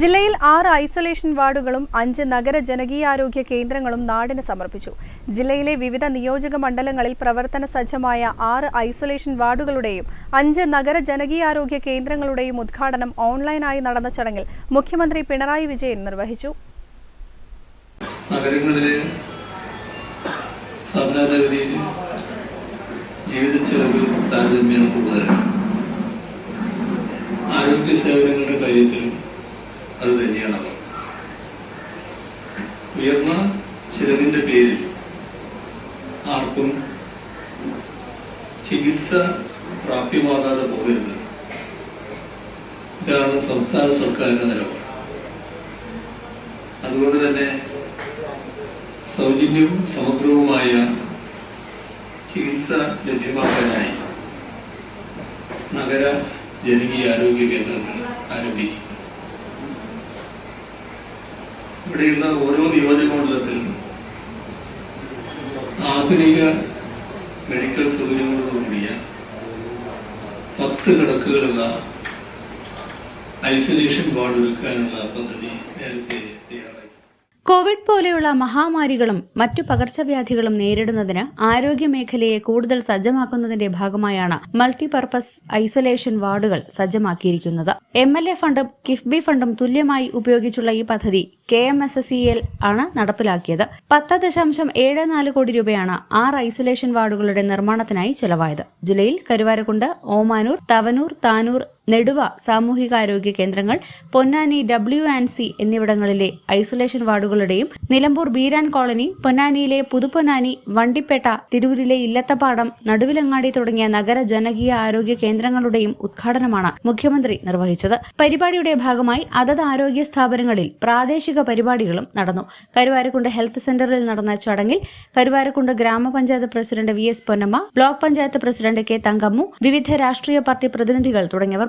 ജില്ലയിൽ ആറ് ഐസൊലേഷൻ വാർഡുകളും അഞ്ച് നഗര ജനകീയാരോഗ്യ കേന്ദ്രങ്ങളും നാടിന് സമർപ്പിച്ചു. ജില്ലയിലെ വിവിധ നിയോജക മണ്ഡലങ്ങളിൽ പ്രവർത്തന സജ്ജമായ ആറ് ഐസൊലേഷൻ വാർഡുകളുടെയും അഞ്ച് നഗര ജനകീയാരോഗ്യ കേന്ദ്രങ്ങളുടെയും ഉദ്ഘാടനം ഓൺലൈനായി നടന്ന ചടങ്ങിൽ മുഖ്യമന്ത്രി പിണറായി വിജയൻ നിർവഹിച്ചു. ആരോഗ്യ സേവനങ്ങളുടെ കാര്യത്തിലും അത് തന്നെയാണ് അവർ ഉയർന്ന ചിലവിന്റെ പേരിൽ ആർക്കും ചികിത്സ പ്രാപ്യമാകാതെ പോകരുത്. ഇതാണ് സംസ്ഥാന സർക്കാരിന്റെ നിലപാട്. അതുകൊണ്ട് തന്നെ സൗജന്യവും സമഗ്രവുമായ ചികിത്സ ലഭ്യമാക്കാനായി നഗര ജനകീയ ആരോഗ്യ കേന്ദ്രങ്ങൾ ആരംഭിക്കും. ഇവിടെയുള്ള ഓരോ നിയോജക മണ്ഡലത്തിലും ആധുനിക മെഡിക്കൽ സൗകര്യങ്ങളോടുകൂടിയ പത്ത് കിടക്കുകളുള്ള ഐസൊലേഷൻ വാർഡ് ഒരുക്കാനുള്ള പദ്ധതി നേരത്തെ തയ്യാറാക്കി കോവിഡ് പോലെയുള്ള മഹാമാരികളും മറ്റു പകർച്ചവ്യാധികളും നേരിടുന്നതിന് ആരോഗ്യമേഖലയെ കൂടുതൽ സജ്ജമാക്കുന്നതിന്റെ ഭാഗമായാണ് മൾട്ടിപർപ്പസ് ഐസൊലേഷൻ വാർഡുകൾ സജ്ജമാക്കിയിരിക്കുന്നത്. എം എൽ എ ഫണ്ടും കിഫ്ബി ഫണ്ടും തുല്യമായി ഉപയോഗിച്ചുള്ള ഈ പദ്ധതി K M S S L ആണ് നടപ്പിലാക്കിയത്. പത്ത് ദശാംശം ഏഴ് നാല് കോടി രൂപയാണ് ആറ് ഐസൊലേഷൻ വാർഡുകളുടെ നിർമ്മാണത്തിനായി ചെലവായത്. ജില്ലയിൽ കരുവാരക്കുണ്ട് ഓമാനൂർ തവനൂർ താനൂർ നെടുവ സാമൂഹികാരോഗ്യ കേന്ദ്രങ്ങൾ പൊന്നാനി ഡബ്ല്യു ആൻഡ് സി എന്നിവിടങ്ങളിലെ ഐസൊലേഷൻ വാർഡുകളുടെയും നിലമ്പൂർ ബീരാൻ കോളനി പൊന്നാനിയിലെ പുതുപൊന്നാനി വണ്ടിപ്പേട്ട തിരൂരിലെ ഇല്ലത്തപ്പാടം നടുവിലങ്ങാടി തുടങ്ങിയ നഗര ജനകീയ ആരോഗ്യ കേന്ദ്രങ്ങളുടെയും ഉദ്ഘാടനമാണ് മുഖ്യമന്ത്രി നിർവഹിച്ചത്. പരിപാടിയുടെ ഭാഗമായി അതത് ആരോഗ്യ സ്ഥാപനങ്ങളിൽ പ്രാദേശിക പരിപാടികളും നടന്നു. കരുവാരക്കുണ്ട് ഹെൽത്ത് സെന്ററിൽ നടന്ന ചടങ്ങിൽ കരുവാരക്കുണ്ട് ഗ്രാമപഞ്ചായത്ത് president V S Ponnamma block panchayat president K Thankammu വിവിധ രാഷ്ട്രീയ പാർട്ടി പ്രതിനിധികൾ തുടങ്ങിയവർ